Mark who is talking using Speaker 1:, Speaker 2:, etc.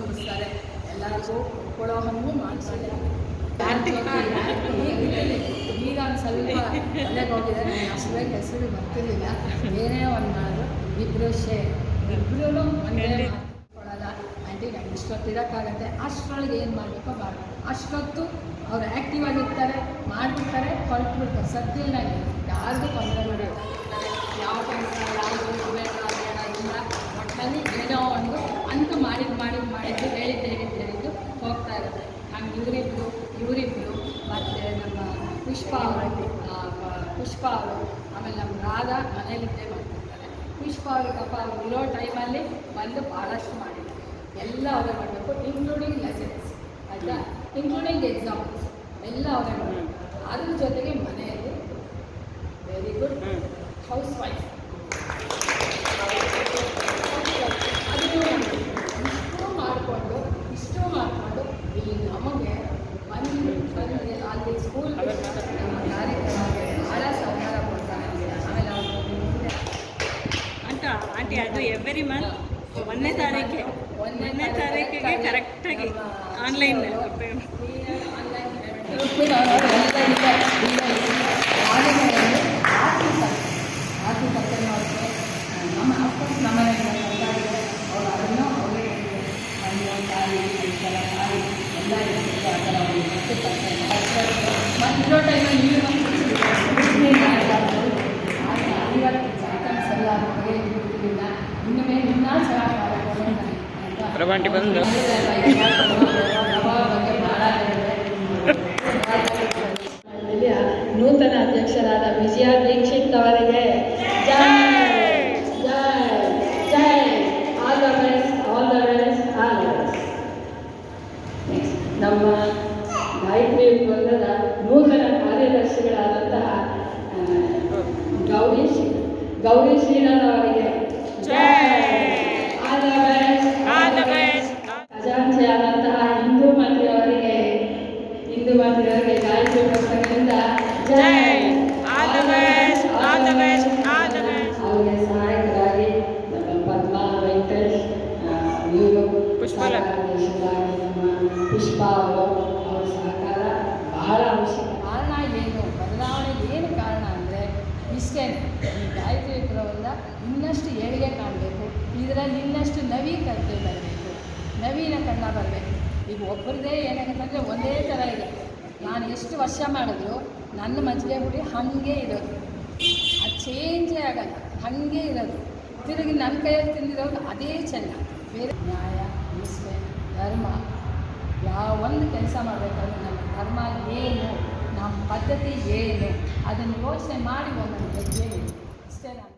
Speaker 1: ಮುಗಿಸ್ತಾರೆ. ಎಲ್ಲರಿಗೂ ಕೊಡೋ ಹಂಗೂ ಮಾಡ್ತಾರೆ ಈಗ ಒಂದು ಸ್ವಲ್ಪ ಹೋಗಿದ್ದಾರೆ ಅಷ್ಟು ಹೆಸರು ಬರ್ತಿರ್ಲಿಲ್ಲ. ಏನೇ ಒಂದು ಮಾಡಿದ್ರು ಇಬ್ಬರು ಶೇರ್ ಇಬ್ಬರೂ ಒಂದೇ ಕೊಡಲ್ಲ ಆಂಟಿ ನಂಗೆ ಇಷ್ಟೊತ್ತು ಇರೋಕ್ಕಾಗತ್ತೆ. ಅಷ್ಟರೊಳಗೆ ಏನು ಮಾಡಬೇಕೋ ಮಾಡಿ ಅಷ್ಟೊತ್ತು ಅವ್ರು ಆ್ಯಕ್ಟಿವ್ ಆಗಿರ್ತಾರೆ, ಮಾಡಿಬಿಡ್ತಾರೆ ಹೊರಟ್ಬಿಡ್ತಾರೆ ಸದ್ಯನಾಗಿ ಯಾರಿಗೂ ತೊಂದರೆ ಮಾಡಲ್ಲ. ಯಾವ ಕೆಲಸ ಇವರಿಬ್ರು ಇವರಿಬ್ರು ಮತ್ತು ನಮ್ಮ ಪುಷ್ಪ ಅವರು ಪುಷ್ಪ ಅವರು, ಆಮೇಲೆ ನಮ್ಮ ರಾಧಾ ಮನೇಲಿದ್ದೇ ಮಾಡ್ತಿರ್ತಾರೆ. ಪುಷ್ಪ ಅವರು ಪಾಪ ಇರೋ ಟೈಮಲ್ಲಿ ಬಂದು ಭಾಳಷ್ಟು ಮಾಡಿದ್ದಾರೆ ಎಲ್ಲ ಅವರೇ ಮಾಡಬೇಕು ಇನ್ಕ್ಲೂಡಿಂಗ್ ಲೆಸನ್ಸ್ ಆಯಿತಾ? ಇನ್ಕ್ಲೂಡಿಂಗ್ ಎಕ್ಸಾಮ್ಸ್ ಎಲ್ಲ ಅವರೇ ಮಾಡಬೇಕು. ಅದ್ರ ಜೊತೆಗೆ ಮನೆಯಲ್ಲಿ ಅಲ್ಲಿ ಸ್ಕೂಲ್ ನಮ್ಮ ಕಾರ್ಯಕ್ರಮಕ್ಕೆ ಭಾಳ ಸಹಕಾರ ಕೊಡ್ತಾರೆ ಆಮೇಲೆ ಅವರು ಮುಂದೆ
Speaker 2: ಅಂತ ಆಂಟಿ ಅದು ಎವ್ರಿ ಮಂತ್ ಒಂದನೇ ತಾರೀಕಿಗೆ ಒಂದನೇ ತಾರೀಕಿಗೆ ಕರೆಕ್ಟಾಗಿ ಆನ್ಲೈನ್
Speaker 1: ನಮ್ಮ ಅಫ್ಕೋರ್ಸ್ ನಮ್ಮ ಅವರು ಅದನ್ನು ಅವರೇ ಎಲ್ಲ ಇರ್ತಿತ್ತು ಆ ಥರ ಅವ್ರಿಗೆ ಗೊತ್ತಿತ್ತು. ಮತ್ತಿರೋ ಟೈಮಲ್ಲಿ ನೀರು ಸರಿಯಾದ ಬಗೆಯಲ್ಲಿ ಗೊತ್ತಿರಲಿಲ್ಲ ಇನ್ನು ಮೇಲೆ ಇನ್ನೂ ಚೆನ್ನಾಗಿ ಮಾಡಬೇಕು ಅಂತ
Speaker 3: ಪ್ರಭಾಂಟಿ ಬಂದು.
Speaker 1: ನೂತನ ಅಧ್ಯಕ್ಷರಾದ ವಿಜಯ ದೀಕ್ಷಿತ್ ಅವರಿಗೆ ಗೌರಿ ಗೌರಿ ಶ್ರೀನಾಥ್ ಅವರಿಗೆ. ಖಜಾಂಚಿಯಾದಂತಹ ಹಿಂದೂ ಮಂತ್ರಿಯವರಿಗೆ ಹಿಂದೂ ಮಂತ್ರಿಯವರಿಗೆ ಗಾಯತ್ರಿ ಪುಸ್ತಕದಿಂದ ಅವರಿಗೆ ಸಹಾಯಕರಾಗಿ ನಮ್ಮ ಪದ್ಮ ವೆಂಕಟೇಶ್ ಇವರು ಪುಷ್ಪ ನಮ್ಮ ಪುಷ್ಪ ಅವರು ಅವರ ಸಹಕಾರ ಬಹಳ ಅವಶ್ಯಕ ಕಾರಣ ಏನು ಬದಲಾವಣೆಗೆ ಏನು ಕಾರಣ ಅಂದರೆ ಇಷ್ಟೇ ಈ ಗಾಯತ್ರಿ ವಿಗ್ರಹದಿಂದ ಇನ್ನಷ್ಟು ಏಳಿಗೆ ಕಾಣಬೇಕು. ಇದರಲ್ಲಿ ಇನ್ನಷ್ಟು ನವೀಕತೆ ಬರಬೇಕು. ನವೀನ ಕಣ್ಣ ಬರಬೇಕು. ಈಗ ಒಬ್ಬರದೇ ಏನಾಗುತ್ತೆ ಒಂದೇ ಥರ ಇದೆ. ನಾನು ಎಷ್ಟು ವರ್ಷ ಮಾಡಿದ್ರು ನನ್ನ ಮಜ್ಜಿಗೆ ಹುಡಿ ಹಾಗೆ ಇರೋದು. ಅದು ಚೇಂಜೇ ಆಗಲ್ಲ. ಹಾಗೆ ಇರೋದು. ತಿರುಗಿ ನನ್ನ ಕೈಯಲ್ಲಿ ತಿಂದಿರೋದು ಅದೇ ಚೆನ್ನ ಬೇರೆ ನ್ಯಾಯ, ನಿಷ್ಠೆ, ಧರ್ಮ ಯಾವೊಂದು ಕೆಲಸ ಮಾಡಬೇಕಾದ್ರೆ ನನ್ನ ಧರ್ಮ ಏನು? ನಮ್ಮ ಪದ್ಧತಿ ಏನು ಅದನ್ನು ಯೋಚನೆ ಮಾಡಿ ಹೆಜ್ಜೆ ಇಡಿ. ಇಷ್ಟೇ ನಾನು